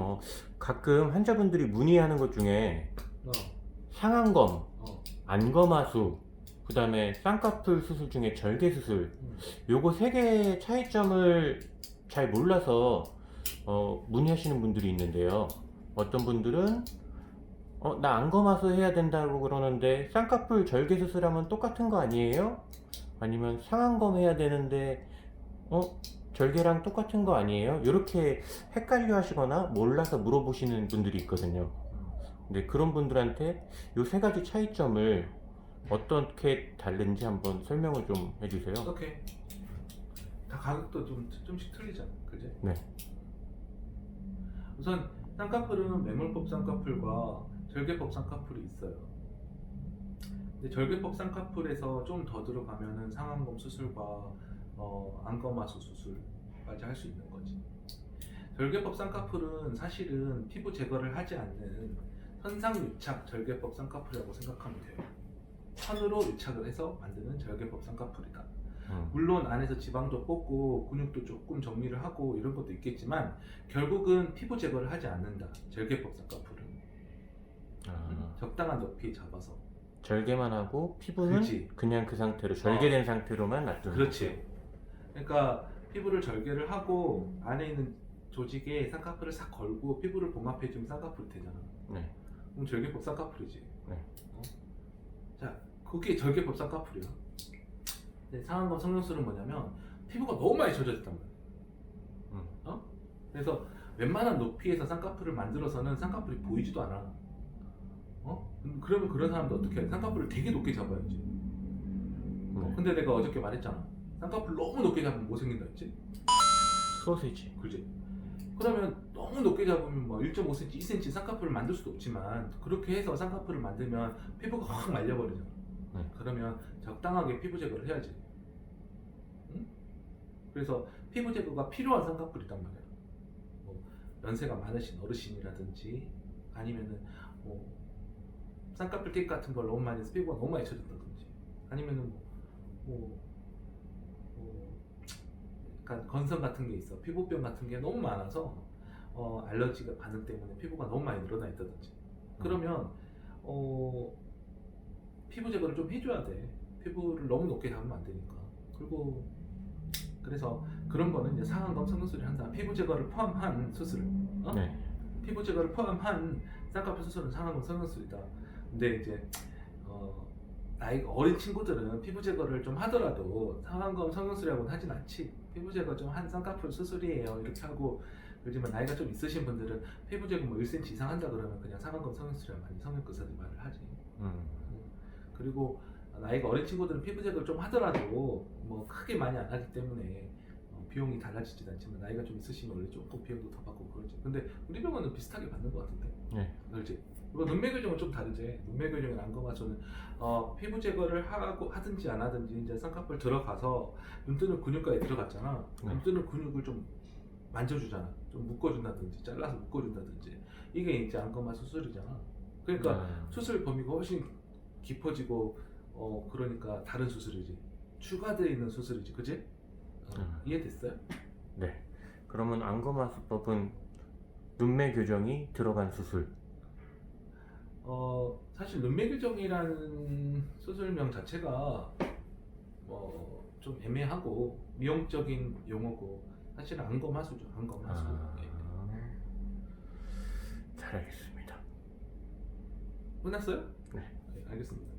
어, 가끔 환자분들이 문의하는 것 중에 어, 상안검, 어. 안검하수, 그 다음에 쌍꺼풀 수술 중에 절개 수술, 음. 요거 세 개의 차이점을 잘 몰라서 어, 문의하시는 분들이 있는데요. 어떤 분들은 어, 나 안검하수 해야 된다고 그러는데 쌍꺼풀 절개 수술하면 똑같은 거 아니에요? 아니면 상안검 해야 되는데 어, 절개랑 똑같은 거 아니에요? 이렇게 헷갈려 하시거나 몰라서 물어보시는 분들이 있거든요. 근데 그런 분들한테 요세 가지 차이점을 어떻게 다른지 한번 설명을 좀 해주세요. 어떻게? 다 가격도 좀 좀씩 틀리잖아, 그지? 네. 우선 쌍꺼풀은 매몰법 쌍꺼풀과 절개법 쌍꺼풀이 있어요. 근데 절개법 쌍꺼풀에서 좀 더 들어가면은 상안검 수술과 어, 안검하수 수술까지 할 수 있는 거지. 절개법 쌍꺼풀은 사실은 피부 제거를 하지 않는 선상 유착 절개법 쌍꺼풀이라고 생각하면 돼요. 선으로 유착을 해서 만드는 절개법 쌍꺼풀이다. 음. 물론 안에서 지방도 뽑고 근육도 조금 정리를 하고 이런 것도 있겠지만 결국은 피부 제거를 하지 않는다. 절개법 쌍꺼풀은 아, 적당한 높이에 잡아서. 절개만 하고 피부는 그치. 그냥 그 상태로 절개된 상태로만 놔두는 그렇지. 그러니까 피부를 절개를 하고 안에 있는 조직에 쌍꺼풀을 싹 걸고 피부를 봉합해주면 쌍꺼풀이 되잖아. 네. 그럼 절개법 쌍꺼풀이지. 네. 어? 자, 그게 절개법 쌍꺼풀이야. 근데 상한검 성형술은 뭐냐면 피부가 너무 많이 젖어졌단 말이야. 음. 어? 그래서 웬만한 높이에서 쌍꺼풀을 만들어서는 쌍꺼풀이 보이지도 않아. 어? 음, 그러면 그런 사람도 어떻게 해? 쌍꺼풀을 되게 높게 잡아야지. 어, 네. 근데 내가 어저께 말했잖아. 쌍꺼풀 너무 높게 잡으면 뭐 생긴다 했지? 소세지. 그지? 그러면 너무 높게 잡으면 뭐 1.5cm, 2cm 쌍꺼풀을 만들 수도 없지만 그렇게 해서 쌍꺼풀을 만들면 피부가 확 말려버리잖아. 네. 그러면 적당하게 피부 제거를 해야지. 응? 그래서 피부 제거가 필요한 쌍꺼풀이란 말이야. 뭐 연세가 많으신 어르신이라든지 아니면은 뭐 쌍꺼풀 틱 같은 걸 너무 많이 해서 피부가 너무 많이 쳐졌다든지 아니면은 뭐, 뭐, 뭐 약간 건성 같은 게 있어 피부병 같은 게 너무 많아서 어, 알러지가 반응 때문에 피부가 너무 많이 늘어나 있다든지 그러면 어, 피부 제거를 좀 해줘야 돼 피부를 너무 높게 잡으면 안 되니까 그리고 그래서 그런 거는 이제 상안검 성형술을 한다 피부 제거를 포함한 수술 어? 네. 피부 제거를 포함한 쌍꺼풀 수술은 상안검 성형술이다. 근데 이제 어, 나이가 어린 친구들은 피부 제거를 좀 하더라도 상안검 성형술이라고는 하진 않지. 피부 제거 좀 한 쌍꺼풀 수술이에요. 이렇게 하고 그렇지만 나이가 좀 있으신 분들은 피부 제거 뭐 1cm 이상 한다 그러면 그냥 상안검 성형술이라 많이 성형교사들이 말을 하지. 음. 그리고 나이가 어린 친구들은 피부 제거를 좀 하더라도 뭐 크게 많이 안 하기 때문에 어, 비용이 달라지진 않지만 나이가 좀 있으시면 원래 조금 비용도 더 받고 그러지. 근데 우리 병원은 비슷하게 받는 것 같은데. 네. 그렇지. 그리고 눈매 교정은 좀 다르지. 눈매 교정이나 안검하수는 어, 피부 제거를 하고 하든지 안 하든지 이제 쌍꺼풀 들어가서 눈 뜨는 근육까지 들어갔잖아. 네. 눈 뜨는 근육을 좀 만져주잖아. 좀 묶어준다든지 잘라서 묶어준다든지 이게 이제 안검하 수술이잖아. 그러니까 아, 수술 범위가 훨씬 깊어지고 어 그러니까 다른 수술이지. 추가되어 있는 수술이지, 그지? 어, 음. 이해됐어요? 네. 그러면 안검하 수법은 눈매 교정이 들어간 수술. 어 사실 눈매 교정이라는 수술명 자체가 뭐 좀 애매하고 미용적인 용어고 사실은 안검하수죠, 안검하수. 아, 예. 잘 알겠습니다. 끝났어요? 네. 알겠습니다.